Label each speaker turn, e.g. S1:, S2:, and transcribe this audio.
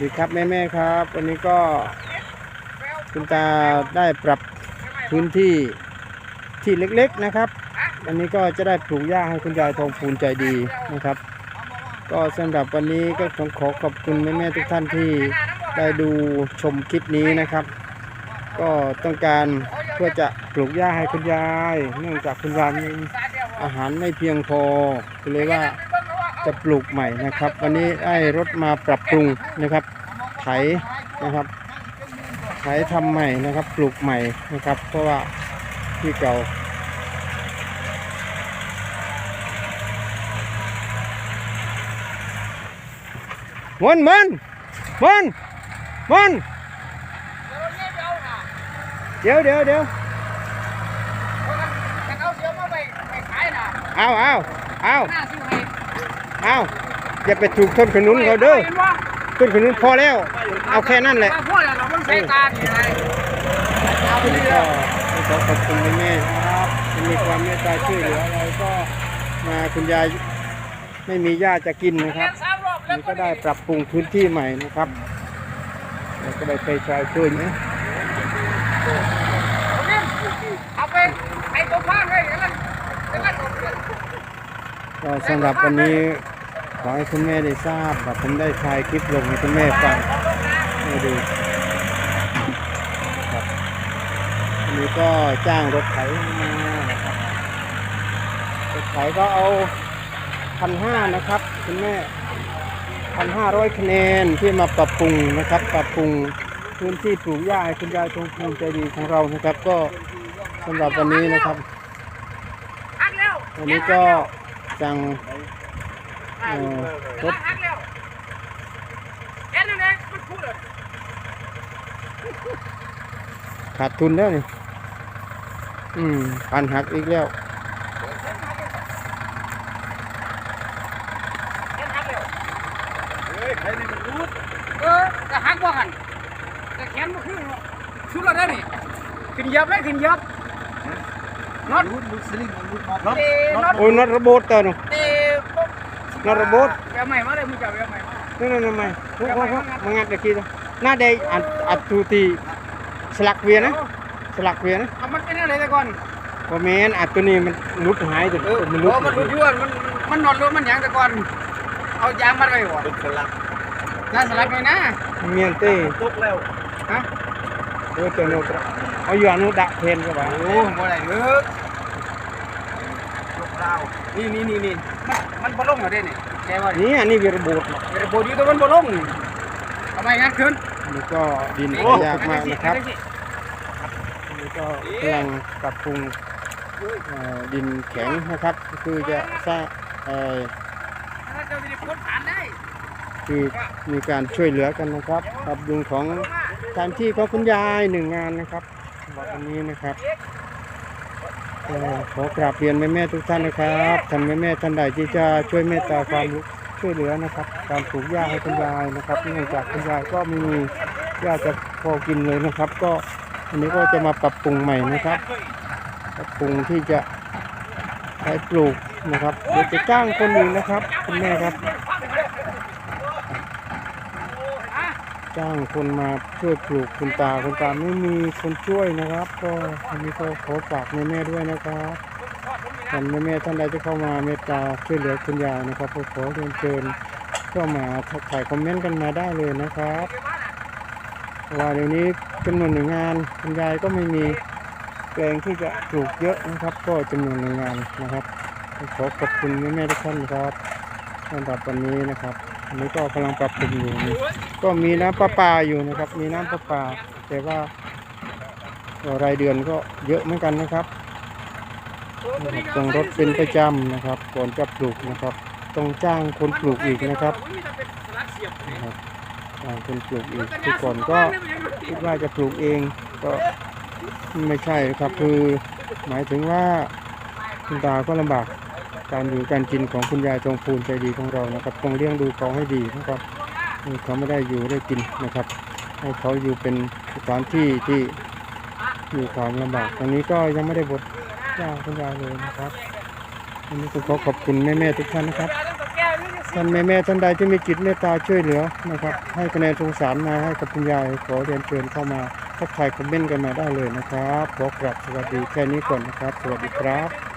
S1: ดีครับแม่แม่ๆครับ วันนี้ก็คุณตาได้ปรับพื้นที่ที่เล็กๆนะครับ วันนี้ก็จะได้ปลูกหญ้าให้คุณยายทองพูนใจดีนะครับ ก็สำหรับวันนี้ก็ต้องขอขอบคุณแม่แม่ๆทุกท่านที่ได้ดูชมคลิปนี้นะครับ ก็ต้องการเพื่อจะปลูกหญ้าให้คุณยาย เนื่องจากคุณยายมีอาหารไม่เพียงพอก็เลยว่า จะปลูกใหม่นะครับ วันนี้ได้รถมาปรับปรุงนะครับ ไถนะครับ ไถทำใหม่นะครับ ปลูกใหม่นะครับ เพราะว่าที่เก่ามันมันมันมันเดี๋ยวเดี๋ยวเดี๋ยวเอาเอาเอาเอาอย่าไปถูกต้นขนุนเขาเด้อต้นขนุนพอแล้ว เอาแค่นั้นแหละ
S2: พ่อเราต้องใช้ตาเนี่ยอะไร
S1: วันนี้ก็ขอขอบคุณแม่แม่ๆนะครับที่มีความเมตตาช่วยเหลือเราก็มาคุณยายไม่มีหญ้าจะกินนะครับ
S2: สามรอบ
S1: มันก็ได้ปรับปรุงพื้นที่ใหม่นะครับแล้วก็ได้ไปชายช่วยนะ
S2: เอาไปไอ้ตัวฟ้าให้กันละกันละ
S1: ก็สำหรับวันนี้ ขอให้คุณแม่ได้ทราบว่าผมได้ถ่ายคลิปลงให้คุณแม่ฟังให้ดูครับวันนี้ก็จ้างรถไถมานะครับรถไถก็เอาพันห้านะครับ คุณแม่พันห้าร้อยคะแนนที่มาปรับปรุงนะครับ ปรับปรุงพื้นที่ปลูกหญ้าให้คุณยายทรงภูมิใจดีของเรานะครับ ก็สำหรับวันนี้นะครับ
S2: วั
S1: นนี้ก็สั่ง เอ่อรถ
S2: หักแล้วเอ็นนี่มันพูดเลย
S1: ขาดทุนแล้วนี่ อืมพันหักอีกแล้ว
S2: เอ็นหักแล้วเฮ้ยใครนี่มันรูดเออจะหักบ่หันจะแขนบ่ขึ้นชุดละได้นี่ขึ้นยับเลยขึ้นยับน็อตน็อตน็อต
S1: โอ้ยน็อตระเบบตัวนึง
S2: เอ๊ะ
S1: น็อตระเบบ
S2: แกใหม่มาเลยมึงจะเอาใหม่มา
S1: นั่นนั่นนั่นไม่พวกพวกพวกมางัดตะกี้ตัวหน้าแดงอัดอัดตูตีสลักเวียนนะสลักเวียนนะ
S2: เอามันเป็นอะไรแต่ก่อน
S1: ว่าแมนอัดตัวนี้มันหลุดหายตัว
S2: เออ
S1: มันห
S2: โอ้
S1: ลุด
S2: มันรู้ยวนมันมันนอนรู้มันหยังแต่ก่อน เอายางมัดไว้บ่สลักยางสลักไว้นะ
S1: เมียนเต้
S2: ตกแล้วฮะ
S1: โอ้ยตัวโนตระเอาอยู่อนุดะเพนก็บ่า
S2: โอ้บ่ได้เด้อตก ดาวนี่นี่นี่นี่มันมันบ่ลงเหรอเด้นี่แกว่า
S1: นี่อันนี้เวียระโบด
S2: เดี๋ยวบ่อยู่แต่มันบ่ลงเอาไปงั้นขึ้น
S1: นี่ก็ดินยากมากนะครับนี่ก็กำลังปรับปรุงเอ่อดินแข็งนะครับก็คือจะสร้างเอ่อ
S2: ถ้าจะมีคนผ่านได้
S1: คือมีการช่วยเหลือกันนะครับปรับปรุงของสถานที่ของคุณยายหนึ่งงานนะครับสำหรับวันนี้นะครับ ก็ขอกราบเรียนแม่แม่ทุกท่านนะครับท่านแม่แม่ท่านใดที่จะช่วยเมตตาความช่วยเหลือนะครับ การปลูกหญ้าให้คุณยายนะครับเนื่องจากคุณยายก็ไม่มีหญ้าจะพอกินเลยนะครับ ก็อันนี้ก็จะมาปรับปรุงใหม่นะครับ ปรับปรุงที่จะใช้ปลูกนะครับเดี๋ยวจะจ้างคนอื่นนะครับคุณแม่ครับ จ้างคนมาช่วยปลูกคุณตาคุณตาไม่มีคนช่วยนะครับ ก็อันนี้ก็ขอฝากแม่แม่ๆด้วยนะครับท่านแม่แม่ๆท่านใดที่เข้ามาเมตตาช่วยเหลือคุณยายนะครับก็ขอเรียนเชิญเข้ามาทักทายคอมเมนต์กันมาได้เลยนะครับว่าเดี๋ยวนี้จำนวนหนึ่งงานคุณยายก็ไม่มีแปลงที่จะปลูกเยอะนะครับ ก็จำนวนหนึ่งงานนะครับขอขอบคุณแม่แม่ๆทุกท่านครับสำหรับวันนี้นะครับอันนี้ก็กำลังปรับปรุงอยู่ ก็มีน้ำประปาอยู่นะครับ มีน้ำประปา แต่ว่ารายเดือนก็เยอะเหมือนกันนะครับต้องรถเป็นประจำนะครับ ก่อนจะปลูกนะครับ ต้องจ้างคนปลูกอีกนะครับครับจ้างคนปลูกอีกทุกคนก็คิดว่าจะปลูกเองก็ไม่ใช่ครับคือหมายถึงว่าคุณตาก็ลำบากการอยู่การกินของคุณยายทองพูนใจดีของเรานะครับต้องเลี้ยงดูเขาให้ดีนะครับ เขาไม่ได้อยู่ได้กินนะครับ ให้เขาอยู่เป็นสถานที่ที่มีความลำบากตรงนี้ก็ยังไม่ได้บทจ้างคุณยายเลยนะครับวันนี้ก็ขอขอบคุณแม่ๆทุกท่านนะครับท่านแม่แม่ๆท่านใดที่มีจิตเมตตาช่วยเหลือนะครับ ให้คะแนนสงสารมาให้กับคุณยายขอเรียนเชิญเข้ามาทักทายคอมเมนต์กันมาได้เลยนะครับขอกราบสวัสดีแค่นี้ก่อนนะครับ สวัสดีครับ